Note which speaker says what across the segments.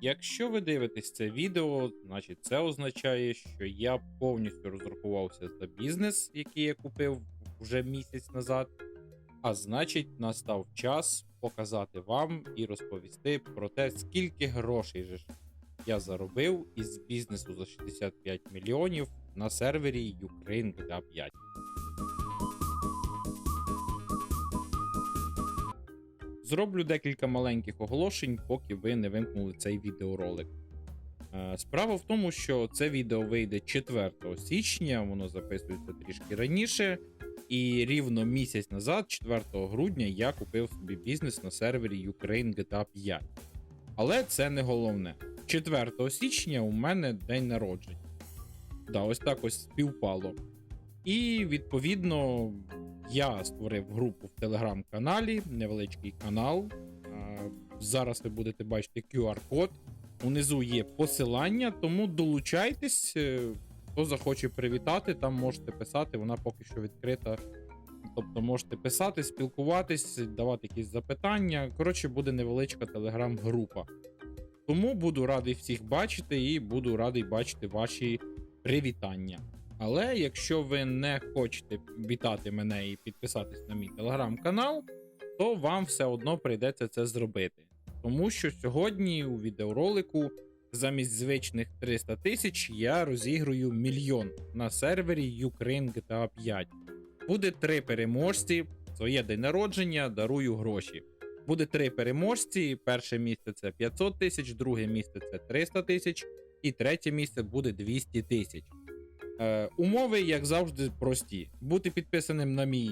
Speaker 1: Якщо ви дивитесь це відео, значить це означає, що я повністю розрахувався за бізнес, який я купив вже місяць назад. А значить, настав час показати вам і розповісти про те, скільки грошей же я заробив із бізнесу за 65 мільйонів на сервері Ukraine GTA 5. Зроблю декілька маленьких оголошень, поки ви не вимкнули цей відеоролик. Е, Справа в тому, що це відео вийде 4 січня, воно записується трішки раніше. І рівно місяць назад, 4 грудня, я купив собі бізнес на сервері Ukraine GTA 5. Але це не головне. 4 січня у мене день народження. Да, ось так ось співпало. І відповідно я створив групу в телеграм-каналі, невеличкий канал. Зараз ви будете бачити QR-код. Унизу є посилання, тому долучайтесь. е, Хто захоче привітати, там можете писати, вона поки що відкрита. Тобто можете писати, спілкуватись, давати якісь запитання. Коротше, буде невеличка телеграм-група. Тому буду радий всіх бачити і буду радий бачити ваші привітання. Але якщо ви не хочете вітати мене і підписатись на мій телеграм-канал, то вам все одно прийдеться це зробити. Тому що сьогодні у відеоролику замість звичних 300 тисяч я розіграю мільйон на сервері Ukraine GTA 5. Буде три переможці. Своє день народження, дарую гроші. Буде три переможці. Перше місце це 500 тисяч, друге місце це 300 тисяч, і третє місце буде 200 тисяч. Е, умови, як завжди, прості: бути підписаним на мій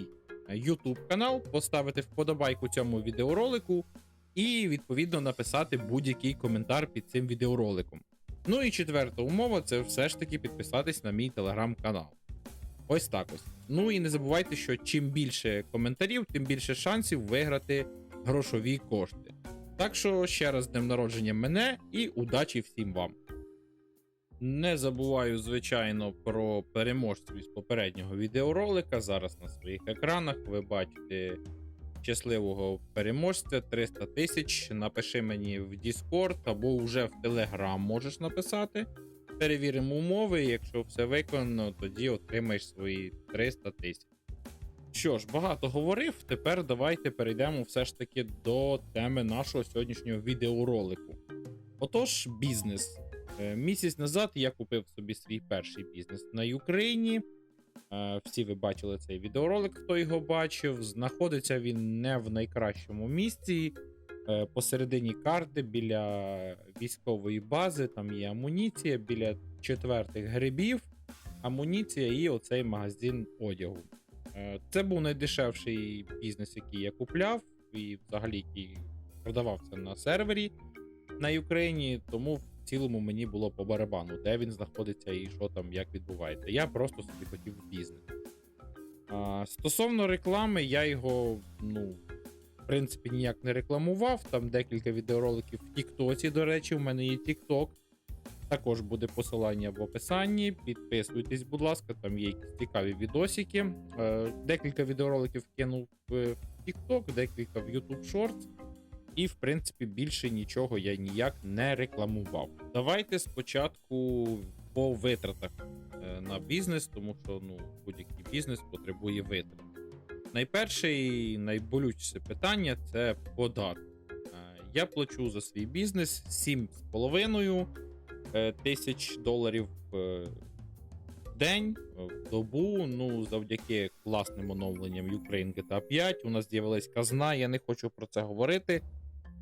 Speaker 1: е, YouTube канал, поставити вподобайку цьому відеоролику і відповідно написати будь-який коментар під цим відеороликом. Ну і четверта умова це все ж таки підписатись на мій телеграм-канал. Ось так ось. Ну і не забувайте, що чим більше коментарів, тим більше шансів виграти грошові кошти. Так що ще раз з днем народження мене і удачі всім вам. Не забуваю, звичайно, про переможців із попереднього відеоролика. Зараз на своїх екранах ви бачите щасливого переможця 300 тисяч. Напиши мені в Discord або вже в Telegram можеш написати. Перевіримо умови. Якщо все виконано, тоді отримаєш свої 300 тисяч. Що ж, багато говорив. Тепер давайте перейдемо все ж таки до теми нашого сьогоднішнього відеоролику. Отож, бізнес. Е, Місяць назад я купив собі свій перший бізнес на Україні. Е, Всі ви бачили цей відеоролик, хто його бачив. Знаходиться він не в найкращому місці. Е, Посередині карти біля військової бази, там є амуніція, біля четвертих грибів, амуніція і оцей магазин одягу. Це був найдешевший бізнес, який я купляв, і взагалі який продавався на сервері на Україні, тому в цілому мені було по барабану, де він знаходиться і що там, як відбувається. Я просто собі хотів бізнес. А, стосовно реклами, я його, ну, в принципі, ніяк не рекламував. Там декілька відеороликів в Тіктоці, до речі, у мене є Тікток. Також буде посилання в описанні. Підписуйтесь, будь ласка, там є якісь цікаві відосики. Е, декілька відеороликів кинув в TikTok, декілька в YouTube Shorts. І, в принципі, більше нічого я ніяк не рекламував. Давайте спочатку по витратах е, на бізнес, тому що ну, будь-який бізнес потребує витрат. Найперше і найболючіше питання це податок. Е, Я плачу за свій бізнес 7,5 е, тисяч доларів в день, в добу. Ну, завдяки класним оновленням Ukraine GTA 5 у нас з'явилась казна. Я не хочу про це говорити.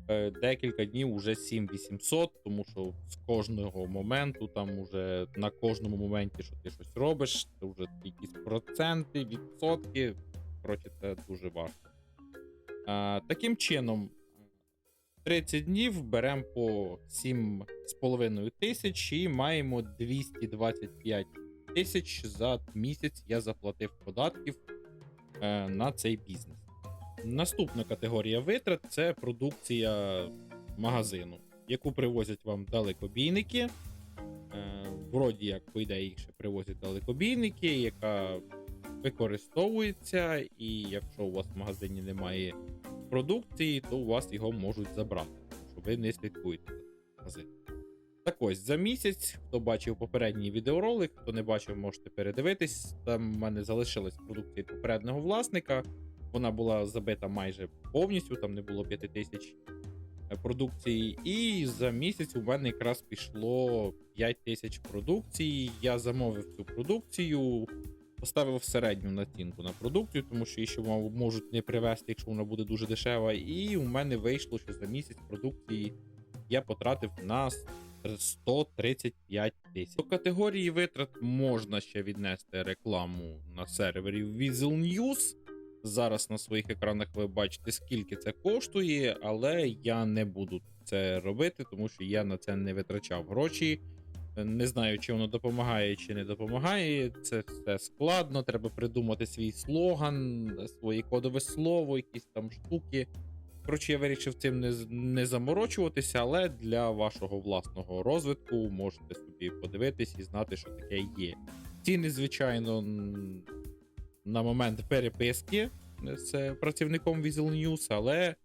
Speaker 1: Е, Декілька днів уже 7800, тому що з кожного моменту, там уже на кожному моменті, що ти щось робиш, це вже якісь проценти, відсотки. Коротше, це дуже важко. А, таким чином, 30 днів беремо по 7,5 тисяч і маємо 225 тисяч за місяць я заплатив податків е, на цей бізнес. Наступна категорія витрат це продукція магазину, яку привозять вам далекобійники. Е, Вроді як, по ідеї, їх ще привозять далекобійники, яка використовується, і якщо у вас в магазині немає продукції, то у вас його можуть забрати, що ви не слідкуєте. магазин. Так ось, за місяць, хто бачив попередній відеоролик, хто не бачив, можете передивитись. Там в мене залишилась продукція попереднього власника. Вона була забита майже повністю, там не було 5 тисяч е, продукції. І за місяць у мене якраз пішло 5 тисяч продукції. Я замовив цю продукцію, поставив середню націнку на продукцію, тому що її ще можуть не привезти, якщо вона буде дуже дешева. І у мене вийшло, що за місяць продукції я потратив на 135 тисяч. До категорії витрат можна ще віднести рекламу на сервері Weasel News. Зараз на своїх екранах ви бачите, скільки це коштує, але я не буду це робити, тому що я на це не витрачав гроші. Не знаю, чи воно допомагає, чи не допомагає. Це все складно. Треба придумати свій слоган, своє кодове слово, якісь там штуки. Коротше, я вирішив цим не, не заморочуватися, але для вашого власного розвитку можете собі подивитись і знати, що таке є. Ціни, звичайно, на момент переписки з працівником Weasel News, але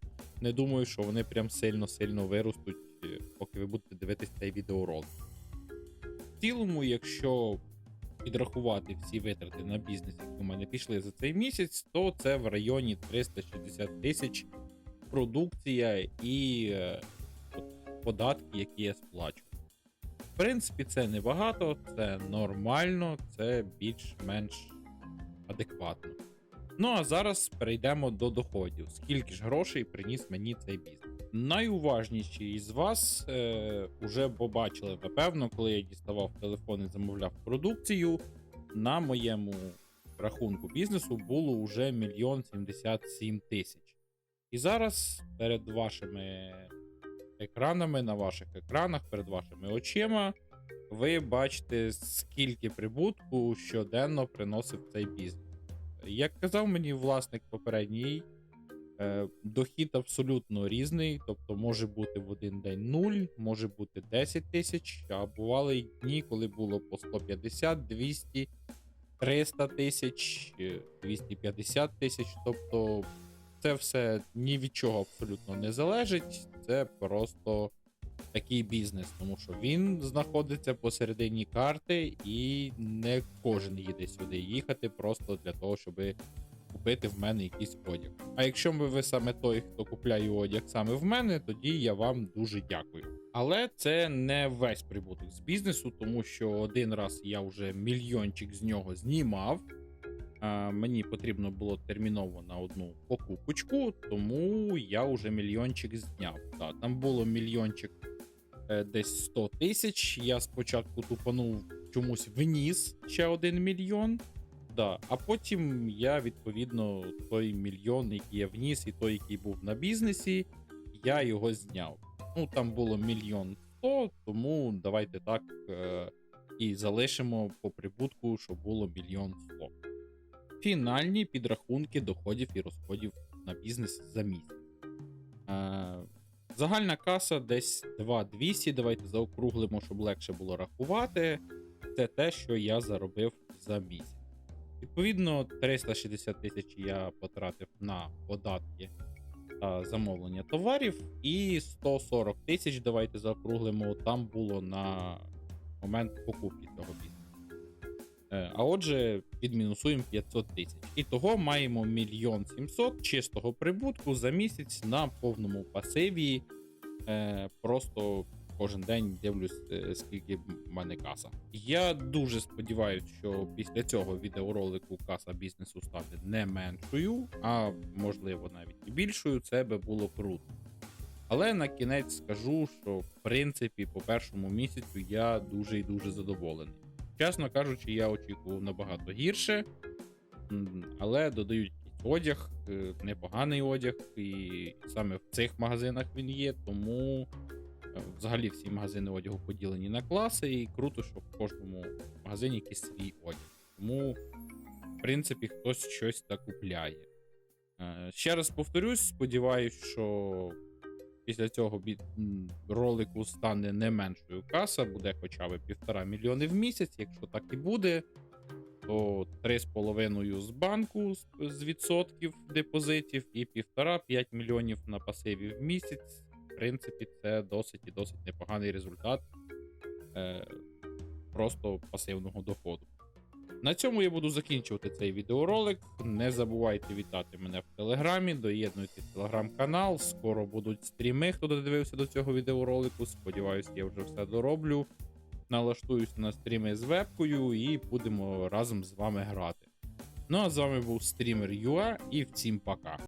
Speaker 1: не думаю, що вони прям сильно-сильно виростуть, е, поки ви будете дивитись цей відеоролик. В цілому, якщо підрахувати всі витрати на бізнес, які у мене пішли за цей місяць, то це в районі 360 тисяч продукція і е, податки, які я сплачу. В принципі, це небагато, це нормально, це більш-менш адекватно. Ну а зараз перейдемо до доходів. Скільки ж грошей приніс мені цей бізнес? Найуважніші із вас е, уже побачили, напевно, коли я діставав телефон і замовляв продукцію. На моєму рахунку бізнесу було вже мільйон сімдесят сім тисяч. І зараз перед вашими екранами, на ваших екранах, перед вашими очима, ви бачите, скільки прибутку щоденно приносив цей бізнес. Як казав мені власник попередній, е, дохід абсолютно різний, тобто може бути в один день 0, може бути 10 тисяч, а бували й дні, коли було по 150, 200, 300 тисяч, е, 250 тисяч. Тобто це все ні від чого абсолютно не залежить. Це просто такий бізнес, тому що він знаходиться посередині карти, і не кожен їде сюди їхати просто для того, щоб купити в мене якийсь одяг. А якщо ви саме той, хто купляє одяг саме в мене, тоді я вам дуже дякую. Але це не весь прибуток з бізнесу, тому що один раз я вже мільйончик з нього знімав. А, мені потрібно було терміново на одну покупочку, тому я вже мільйончик зняв. Да, там було мільйончик десь 100 тисяч. Я спочатку тупанув чомусь вніс ще один мільйон. Да, а потім я відповідно той мільйон, який я вніс, і той, який був на бізнесі, я його зняв. Ну там було мільйон сто, тому давайте так е, і залишимо по прибутку, що було мільйон сто. Фінальні підрахунки доходів і розходів на бізнес за місяць. Е, загальна каса десь 2200. Давайте заокруглимо, щоб легше було рахувати. Це те, що я заробив за місяць. Відповідно, 360 тисяч я потратив на податки та замовлення товарів, і 140 тисяч, давайте заокруглимо, там було на момент покупки цього бізнесу. Е, А отже, відмінусуємо 500 тисяч. І того маємо мільйон 700 чистого прибутку за місяць на повному пасиві. Е, Просто кожен день дивлюсь, е, скільки в мене каса. Я дуже сподіваюся, що після цього відеоролику каса бізнесу стане не меншою, а можливо навіть і більшою. Це би було круто. Але на кінець скажу, що в принципі по першому місяцю я дуже і дуже задоволений. Чесно кажучи, я очікував набагато гірше, але додають одяг, е, непоганий одяг, і саме в цих магазинах він є. Тому е, взагалі всі магазини одягу поділені на класи, і круто, що в кожному магазині якийсь свій одяг. Тому, в принципі, хтось щось так купляє. Е, Ще раз повторюсь, сподіваюсь, що після цього м, ролику стане не меншою каса, буде хоча б півтора мільйони в місяць. Якщо так і буде, то 3,5 з банку з, відсотків депозитів і 1,5-5 мільйонів на пасиві в місяць. В принципі, це досить і досить непоганий результат е, просто пасивного доходу. На цьому я буду закінчувати цей відеоролик. Не забувайте вітати мене в телеграмі, доєднуйтесь в телеграм-канал. Скоро будуть стріми, хто додивився до цього відеоролику. Сподіваюсь, я вже все дороблю. Налаштуюся на стріми з вебкою і будемо разом з вами грати. Ну а з вами був стрімер Юа і всім пока.